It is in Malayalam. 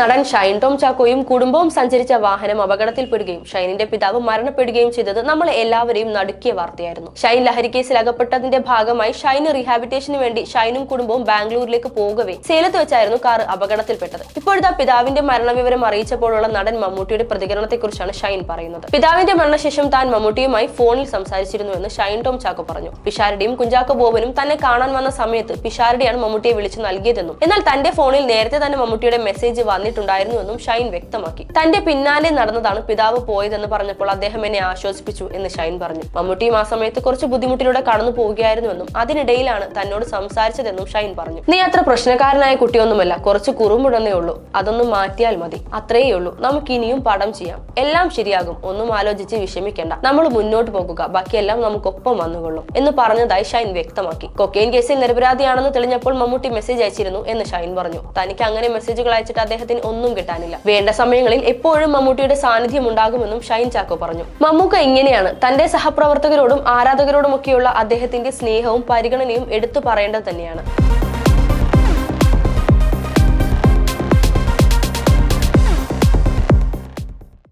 നടൻ ഷൈൻ ടോം ചാക്കോയും കുടുംബവും സഞ്ചരിച്ച വാഹനം അപകടത്തിൽപ്പെടുകയും ഷൈനിന്റെ പിതാവ് മരണപ്പെടുകയും ചെയ്തത് നമ്മൾ എല്ലാവരെയും നടുക്കിയ വാർത്തയായിരുന്നു. ഷൈൻ ലഹരി കേസിൽ അകപ്പെട്ടതിന്റെ ഭാഗമായി ഷൈന് റീഹാബിറ്റേഷന് വേണ്ടി ഷൈനും കുടുംബവും ബാംഗ്ലൂരിലേക്ക് പോകവേ സേലത്ത് വെച്ചായിരുന്നു കാർ അപകടത്തിൽപ്പെട്ടത്. ഇപ്പോഴത്തെ പിതാവിന്റെ മരണവിവരം അറിയിച്ചപ്പോഴുള്ള നടൻ മമ്മൂട്ടിയുടെ പ്രതികരണത്തെക്കുറിച്ചാണ് ഷൈൻ പറയുന്നത്. പിതാവിന്റെ മരണശേഷം താൻ മമ്മൂട്ടിയുമായി ഫോണിൽ സംസാരിച്ചിരുന്നുവെന്ന് ഷൈൻ ടോം ചാക്കോ പറഞ്ഞു. പിഷാരടിയും കുഞ്ചാക്കോ ബോബനും തന്നെ കാണാൻ വന്ന സമയത്ത് പിഷാരടിയാണ് മമ്മൂട്ടിയെ വിളിച്ചു നൽകിയതെന്നും എന്നാൽ തന്റെ ഫോണിൽ നേരത്തെ തന്നെ മമ്മൂട്ടിയുടെ മെസ്സേജ് വന്നിട്ടുണ്ടായിരുന്നുവെന്നും ഷൈൻ വ്യക്തമാക്കി. തന്റെ പിന്നാലെ നടന്നതാണ് പിതാവ് പോയതെന്ന് പറഞ്ഞപ്പോൾ അദ്ദേഹം എന്നെ ആശ്വസിപ്പിച്ചു എന്ന് ഷൈൻ പറഞ്ഞു. മമ്മൂട്ടിയും ആ സമയത്ത് കുറച്ച് ബുദ്ധിമുട്ടിലൂടെ കടന്നു പോവുകയായിരുന്നുവെന്നും അതിനിടയിലാണ് തന്നോട് സംസാരിച്ചതെന്നും ഷൈൻ പറഞ്ഞു. നീ അത്ര പ്രശ്നക്കാരനായ കുട്ടിയൊന്നുമല്ല. കുറച്ച് കുറുമുടന്നേ ഉള്ളൂ. അതൊന്നും മാറ്റിയാൽ മതി. അത്രയേ ഉള്ളൂ. നമുക്ക് ഇനിയും പടം ചെയ്യാം. എല്ലാം ശരിയാകും. ഒന്നും ആലോചിച്ച് വിഷമിക്കേണ്ട. നമ്മൾ മുന്നോട്ട് പോകുക. ബാക്കിയെല്ലാം നമുക്കൊപ്പം വന്നുകൊള്ളും. എന്ന് പറഞ്ഞതായി ഷൈൻ വ്യക്തമാക്കി. കൊക്കെയിൻ കേസിൽ നിരപരാധിയാണെന്ന് തെളിഞ്ഞപ്പോൾ മമ്മൂട്ടി മെസ്സേജ് അയച്ചിരുന്നു എന്ന് ഷൈൻ പറഞ്ഞു. തനിക്ക് അങ്ങനെ മെസ്സേജുകൾ അയച്ചിട്ട് അദ്ദേഹത്തിന് ഒന്നും കിട്ടാനില്ല. വേണ്ട സമയങ്ങളിൽ എപ്പോഴും മമ്മൂട്ടിയുടെ സാന്നിധ്യം ഉണ്ടാകുമെന്നും ഷൈൻ ചാക്കോ പറഞ്ഞു. മമ്മൂക്ക ഇങ്ങനെയാണ് തന്റെ സഹപ്രവർത്തകരോടും ആരാധകരോടുമൊക്കെയുള്ള അദ്ദേഹത്തിന്റെ സ്നേഹവും പരിഗണനയും എടുത്തു പറയേണ്ടത് തന്നെയാണ്.